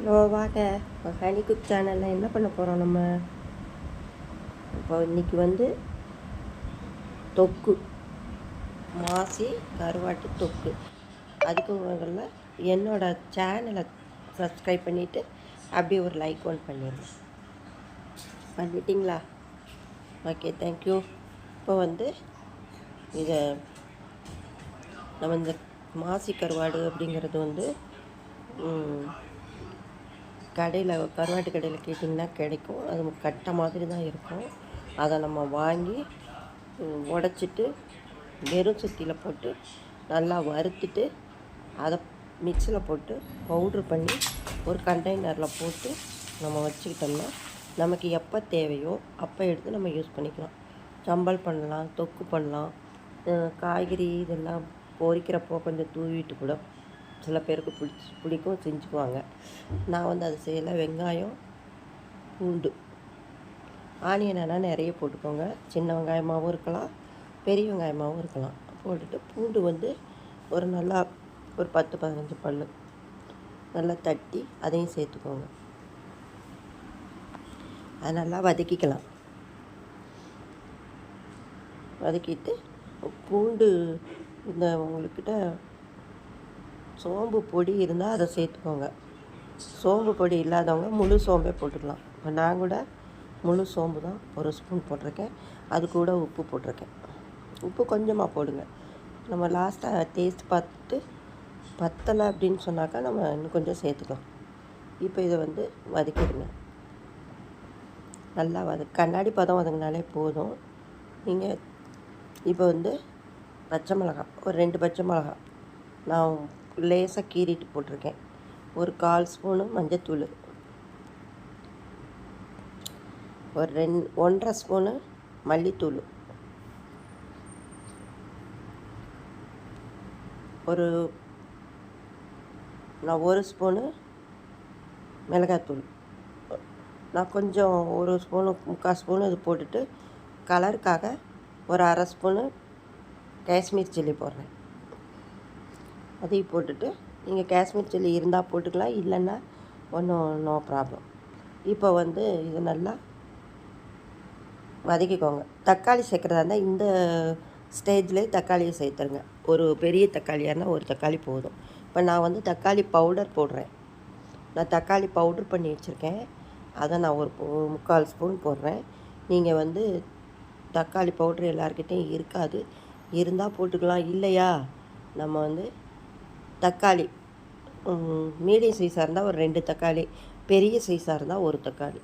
Hello வாங்க இப்போ honey cook சேனலில் என்ன பண்ண போகிறோம் நம்ம? இப்போ இன்னைக்கு வந்து தொக்கு. மாசி கருவாட்டு தொக்கு. அதுக்கு முதல்ல என்னோடய சேனலை சப்ஸ்கிரைப் பண்ணிவிட்டு அப்படியே ஒரு லைக் ஒன் பண்ணிடுங்க பண்ணிட்டீங்களா? ஓகே தேங்க்யூ இப்போ வந்து இதை நம்ம இந்த மாசி கருவாடு அப்படிங்கிறது வந்து கடையில் கருவாட்டு கடையில் கேட்டிங்கன்னா கிடைக்கும். அது கட்டை மாதிரி தான் இருக்கும். அதை நம்ம வாங்கி உடச்சிட்டு வெறும் சுத்தியில் போட்டு நல்லா வறுத்துட்டு அதை மிக்சியில் போட்டு பவுட்ரு பண்ணி ஒரு கண்டெய்னரில் போட்டு நம்ம வச்சுக்கிட்டோம்னா நமக்கு எப்போ தேவையோ அப்போ எடுத்து நம்ம யூஸ் பண்ணிக்கலாம். சம்பல் பண்ணலாம் தொக்கு பண்ணலாம் காய்கறி இதெல்லாம் பொரிக்கிறப்போ கொஞ்சம் தூவிட்டு கூட சில பேருக்கு பிடிச்சி பிடிக்கும் செஞ்சுக்குவாங்க. நான் வந்து அதை செய்யலை. வெங்காயம் பூண்டு. ஆனியன் ஆனால் நிறைய போட்டுக்கோங்க. சின்ன வெங்காயமாகவும் இருக்கலாம் பெரிய வெங்காயமாகவும் இருக்கலாம். போட்டுட்டு பூண்டு வந்து ஒரு நல்லா ஒரு பத்து பதினஞ்சு பல் நல்லா தட்டி அதையும் சேர்த்துக்கோங்க. அதை நல்லா வதக்கிக்கலாம். வதக்கிட்டு பூண்டு இந்த உங்கள்கிட்ட சோம்பு பொடி இருந்தால் அதை சேர்த்துக்கோங்க. சோம்பு பொடி இல்லாதவங்க முழு சோம்பே போட்டுக்கலாம். இப்போ நான் கூட முழு சோம்பு தான் ஒரு ஸ்பூன் போட்டிருக்கேன். அது கூட உப்பு போட்டிருக்கேன். உப்பு கொஞ்சமாக போடுங்க. நம்ம லாஸ்ட்டாக டேஸ்ட் பார்த்துட்டு பத்தலை அப்படின்னு சொன்னாக்கா நம்ம இன்னும் கொஞ்சம் சேர்த்துக்கலாம். இப்போ இதை வந்து வதக்கிடுங்க. நல்லா வத கண்ணாடி பதம் வதங்கினாலே போதும். நீங்கள் இப்போ வந்து பச்சை மிளகாய் ஒரு ரெண்டு பச்சை மிளகாய். நான் லேசாக கீறிட்டு போட்டிருக்கேன். ஒரு கால் ஸ்பூனு மஞ்சத்தூள். ஒரு ரெண் ஒன்றரை ஸ்பூனு மல்லித்தூள். ஒரு நான் ஒரு ஸ்பூனு மிளகாத்தூள். நான் கொஞ்சம் ஒரு ஸ்பூனு முக்கால் ஸ்பூனு இது போட்டுட்டு கலருக்காக ஒரு அரை ஸ்பூனு காஷ்மீர் சில்லி போடுறேன். அதையும் போட்டுட்டு நீங்கள் காஷ்மீர் சில்லி இருந்தால் போட்டுக்கலாம் இல்லைன்னா ஒன்றும் நோ ப்ராப்ளம் இப்போ வந்து இது நல்லா வதக்கிக்கோங்க. தக்காளி சேர்க்குறதா இருந்தால் இந்த ஸ்டேஜ்லேயே தக்காளியை சேர்த்துருங்க. ஒரு பெரிய தக்காளியாக இருந்தால் ஒரு தக்காளி போதும். இப்போ நான் வந்து தக்காளி பவுடர் போடுறேன். நான் தக்காளி பவுடர் பண்ணி வச்சுருக்கேன். அதை நான் ஒரு முக்கால் ஸ்பூன் போடுறேன். நீங்கள் வந்து தக்காளி பவுட்ரு எல்லாருக்கிட்டையும் இருக்காது. இருந்தால் போட்டுக்கலாம் இல்லையா? நம்ம வந்து தக்காளி. மீடியம் சைஸாக இருந்தால் ஒரு ரெண்டு தக்காளி பெரிய சைஸாக இருந்தால் ஒரு தக்காளி.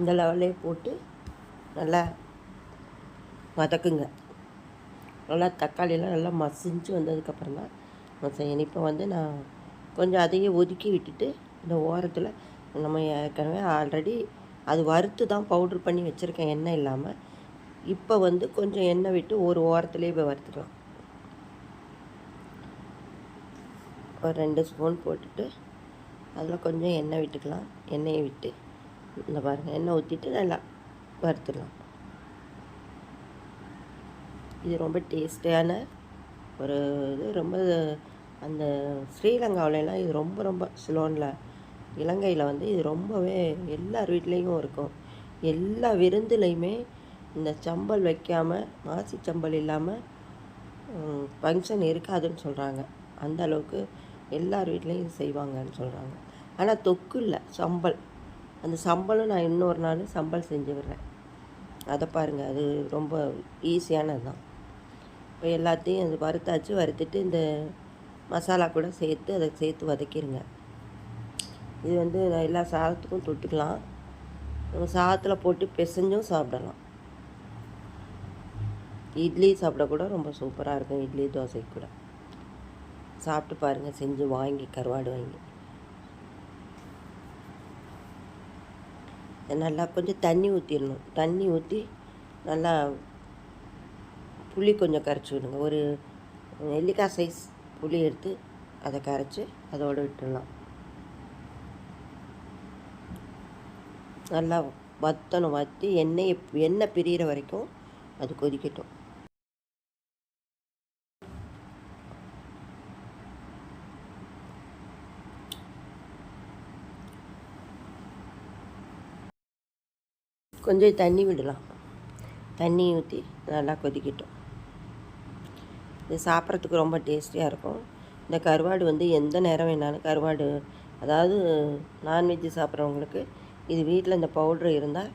இந்த லெவல்லே போட்டு நல்லா வதக்குங்க. நல்லா தக்காளியெலாம் நல்லா மசிஞ்சு வந்ததுக்கப்புறம் தான் நம்ம இப்போ வந்து நான் கொஞ்சம் அதையே ஒதுக்கி விட்டுட்டு இந்த ஓரத்தில் நம்ம ஏற்கனவே ஆல்ரெடி அது வறுத்து தான் பவுட்ரு பண்ணி வச்சுருக்கேன். எண்ணெய் இல்லாமல் இப்போ வந்து கொஞ்சம் எண்ணெய் விட்டு ஒரு ஓரத்துலேயே இப்போ வறுத்துக்கலாம். ஒரு ரெண்டு ஸ்பூன் போட்டுட்டு அதில் கொஞ்சம் எண்ணெய் விட்டுக்கலாம். எண்ணெயை விட்டு இந்த பாருங்கள் எண்ணெய் ஊற்றிட்டு நல்லா வறுத்துடலாம். இது ரொம்ப டேஸ்டியான ஒரு இது ரொம்ப அந்த ஸ்ரீலங்காவிலலாம் இது ரொம்ப ரொம்ப சிலோனில் இலங்கையில் வந்து இது ரொம்பவே எல்லார் வீட்லேயும் இருக்கும். எல்லா விருந்துலையுமே இந்த சம்பல் வைக்காமல் மாசி சம்பல் இல்லாமல் ஃபங்க்ஷன் இருக்காதுன்னு சொல்கிறாங்க அந்த அளவுக்கு எல்லார் வீட்லேயும் இது செய்வாங்கன்னு சொல்கிறாங்க ஆனால் தொக்கு இல்லை சம்பல். அந்த சம்பலும் நான் இன்னொரு நாள் சம்பல் செஞ்சு விடுறேன். அதை பாருங்கள் அது ரொம்ப ஈஸியானது தான் இப்போ எல்லாத்தையும் அது வறுத்தாச்சு வறுத்துட்டு இந்த மசாலா கூட சேர்த்து அதை சேர்த்து வதக்கிடுங்க இது வந்து எல்லா சாதத்துக்கும் தொட்டுக்கலாம். நம்ம சாதத்தில் போட்டு பிசைஞ்சும் சாப்பிடலாம். இட்லி சாப்பிட கூட ரொம்ப சூப்பராக இருக்கும். இட்லி தோசை கூட. சாப்பிட்டு பாருங்கள் செஞ்சு வாங்கி கருவாடு வாங்கி. நல்லா கொஞ்சம் தண்ணி ஊற்றிடணும் தண்ணி ஊற்றி நல்லா புளி கொஞ்சம் கரைச்சி விடுங்க. ஒரு நெல்லிக்காய் சைஸ் புளி எடுத்து அதை கரைச்சி அதோடு விட்டுடலாம். நல்லா வத்தணும். வற்றி எண்ணெய் எண்ணெய் பிரிகிற வரைக்கும் அது கொதிக்கட்டும். கொஞ்சம் தண்ணி விடலாம். தண்ணி ஊற்றி நல்லா கொதிக்கட்டும். இது சாப்பிட்றதுக்கு ரொம்ப டேஸ்டியாக இருக்கும். இந்த கருவாடு வந்து எந்த நேரம் வேணாலும் கருவாடு அதாவது நான்வெஜ்ஜு சாப்பிட்றவங்களுக்கு இது வீட்டில் இந்த பவுட்ரு இருந்தால்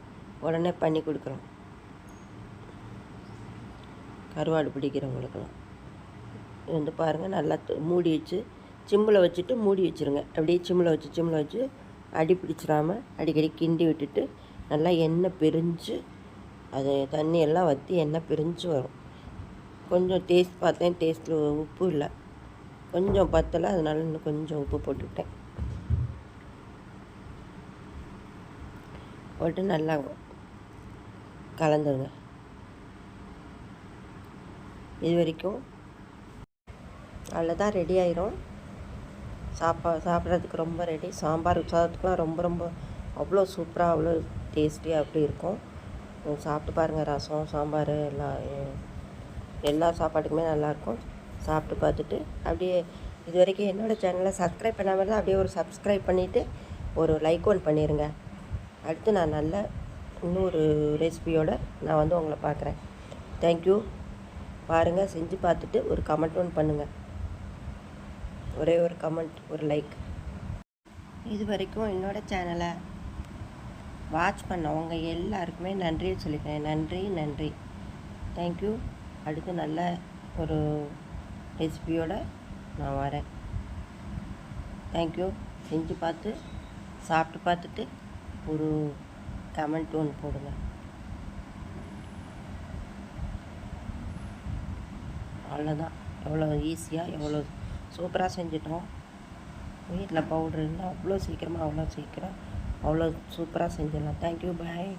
உடனே பண்ணி கொடுக்குறோம் கருவாடு பிடிக்கிறவங்களுக்கெல்லாம். இது வந்து பாருங்கள் நல்லா மூடி வச்சு சிம்மில் வச்சுட்டு மூடி வச்சுருங்க. அப்படியே சிம்மில் வச்சு சிம்மில் வச்சு அடி பிடிச்சிடாம அடிக்கடி கிண்டி விட்டுட்டு நல்லா எண்ணெய் பிரிஞ்சு அது தண்ணியெல்லாம் வற்றி எண்ணெய் பிரிஞ்சு வரும். கொஞ்சம் டேஸ்ட் பார்த்தேன் டேஸ்ட்டில் உப்பு இல்லை. கொஞ்சம் பத்தலை அதனால் இன்னும் கொஞ்சம் உப்பு போட்டுக்கிட்டேன். போட்டு நல்லா கலந்துருங்க. இது வரைக்கும் அவ்வளோதான் ரெடி ஆயிரும். சாப்பா சாப்பிட்றதுக்கு ரொம்ப ரெடி சாம்பார் சாதத்துக்குலாம் ரொம்ப ரொம்ப அவ்வளோ சூப்பராக அவ்வளோ டேஸ்டியாக அப்படி இருக்கும்? சாப்பிட்டு பாருங்கள் ரசம் சாம்பார் எல்லாம் எல்லா சாப்பாட்டுக்குமே நல்லாயிருக்கும் சாப்பிட்டு பார்த்துட்டு அப்படியே இது வரைக்கும் என்னோடய சேனலை சப்ஸ்கிரைப் பண்ணாமல் இருந்தால் அப்படியே ஒரு சப்ஸ்கிரைப் பண்ணிவிட்டு ஒரு லைக் ஒன் பண்ணிடுங்க அடுத்து நான் நல்ல இன்னொரு ரெசிபியோட நான் வந்து உங்களை பார்க்குறேன். தேங்க்யூ பாருங்கள் செஞ்சு பார்த்துட்டு ஒரு கமெண்ட் ஒன் பண்ணுங்கள் ஒரே ஒரு கமெண்ட் ஒரு லைக் இது வரைக்கும் என்னோடய சேனலை வாட்ச் பண்ணவங்க எல்லாருக்குமே நன்றியை சொல்லிக்கிறேன். நன்றி நன்றி. தேங்க்யூ அடுத்து நல்ல ஒரு ரெசிபியோட நான் வரேன். தேங்க்யூ செஞ்சு பார்த்து சாப்பிட்டு பார்த்துட்டு ஒரு கமெண்ட் ஒன்று போடுங்க. அவ்வளோதான் எவ்வளோ ஈஸியாக எவ்வளோ சூப்பராக செஞ்சிட்டோம். வீட்டில் பவுட்ரு இருந்தால் அவ்வளோ சீக்கிரமாக அவ்வளோ சீக்கிரம் அவ்வளோ சூப்பராக செஞ்சிடலாம். Thank you bye